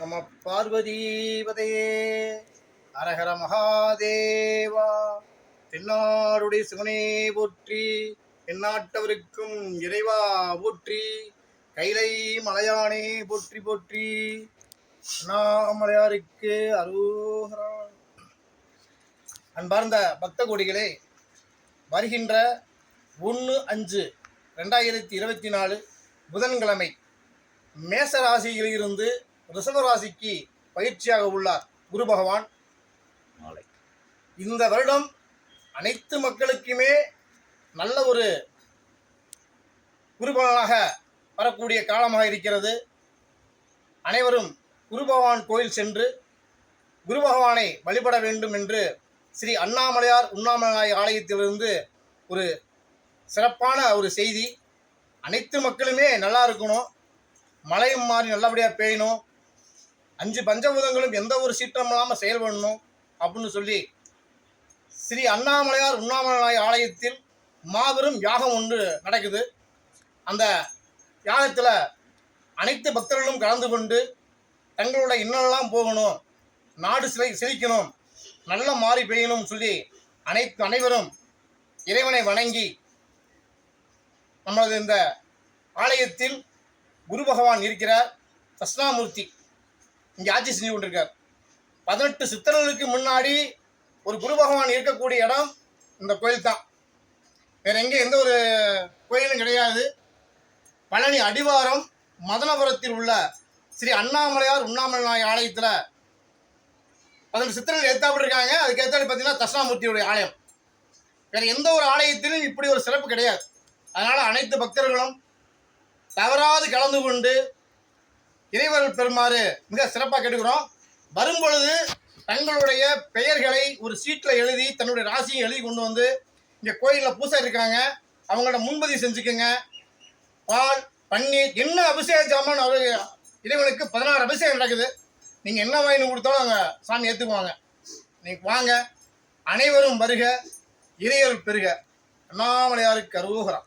நம பார்வதீபதையே. அரஹர மகாதேவா. தென்னாடுடைய சிவனே போற்றி தென்னாட்டவருக்கும் இறைவா போற்றி கைலை மலையானே போற்றி போற்றி. அண்ணாமலையாருக்கு அரோகரா. அன்பார்ந்த பக்த கொடிகளே வருகின்ற ஒன்று அஞ்சு ரெண்டாயிரத்தி இருபத்தி நாலு புதன்கிழமை மேச ராசியிலிருந்து ரிஷப ராசிக்கு பயிற்சியாக உள்ளார் குரு பகவான். நாளை இந்த வருடம் அனைத்து மக்களுக்குமே நல்ல ஒரு குருபலனாக வரக்கூடிய காலமாக இருக்கிறது. அனைவரும் குரு பகவான் கோயில் சென்று குரு பகவானை வழிபட வேண்டும் என்று ஸ்ரீ அண்ணாமலையார் உண்ணாமலை ஆலயத்திலிருந்து ஒரு சிறப்பான ஒரு செய்தி. அனைத்து மக்களுமே நல்லா இருக்கணும். மழையும் மாறி நல்லபடியாக பெய்யணும். அஞ்சு பஞ்சபூதங்களும் எந்த ஒரு சீற்றம் இல்லாமல் செயல்படணும் அப்படின்னு சொல்லி ஸ்ரீ அண்ணாமலையார் உண்ணாமலை ஆலயத்தில் மாபெரும் யாகம் ஒன்று நடக்குது. அந்த யாகத்தில் அனைத்து பக்தர்களும் கலந்து கொண்டு தங்களோட இன்னெல்லாம் போகணும் நாடு சிலை சிரிக்கணும் நல்ல மாறி பெய்யணும்னு சொல்லி அனைத்து அனைவரும் இறைவனை வணங்கி நமது இந்த ஆலயத்தில் குரு பகவான் இருக்கிறார். தட்சிணாமூர்த்தி. இங்கே ஆட்சி செஞ்சு கொண்டிருக்கார். பதினெட்டு சித்தர்களுக்கு முன்னாடி ஒரு குரு பகவான் இருக்கக்கூடிய இடம் இந்த கோயில் தான். வேற எங்கே எந்த ஒரு கோயிலும் கிடையாது. பழனி அடிவாரம் மதனபுரத்தில் உள்ள ஸ்ரீ அண்ணாமலையார் உண்ணாமலை ஆலயத்தில் பதினெட்டு சித்திரங்கள் ஏத்தாப்பட்டு இருக்காங்க அதுக்கு ஏத்தாடி பார்த்தீங்கன்னா தட்சிணாமூர்த்தியுடைய ஆலயம். வேற எந்த ஒரு ஆலயத்திலும் இப்படி ஒரு சிறப்பு கிடையாது. அதனால் அனைத்து பக்தர்களும் தவறாது கலந்து கொண்டு இறைவர்கள் பெறுமாறு மிக சிறப்பாக கேட்டுக்கிறோம். வரும்பொழுது தங்களுடைய பெயர்களை ஒரு சீட்டில் எழுதி தன்னுடைய ராசியை எழுதி கொண்டு வந்து இங்கே கோயிலில் பூசை இருக்காங்க. அவங்களோட முன்பதிவு செஞ்சுக்கோங்க. பால் பன்னீர் என்ன அபிஷேக ஜாமான் அவர் இறைவனுக்கு பதினாறு அபிஷேகம் நடக்குது. நீங்கள் என்ன வாங்கி கொடுத்தாலும் அவங்க சாமி ஏற்றுக்குவாங்க நீங்கள் வாங்க. அனைவரும் வருக. இறையல் பெருக. அண்ணாமலையாருக்கு அருகரம்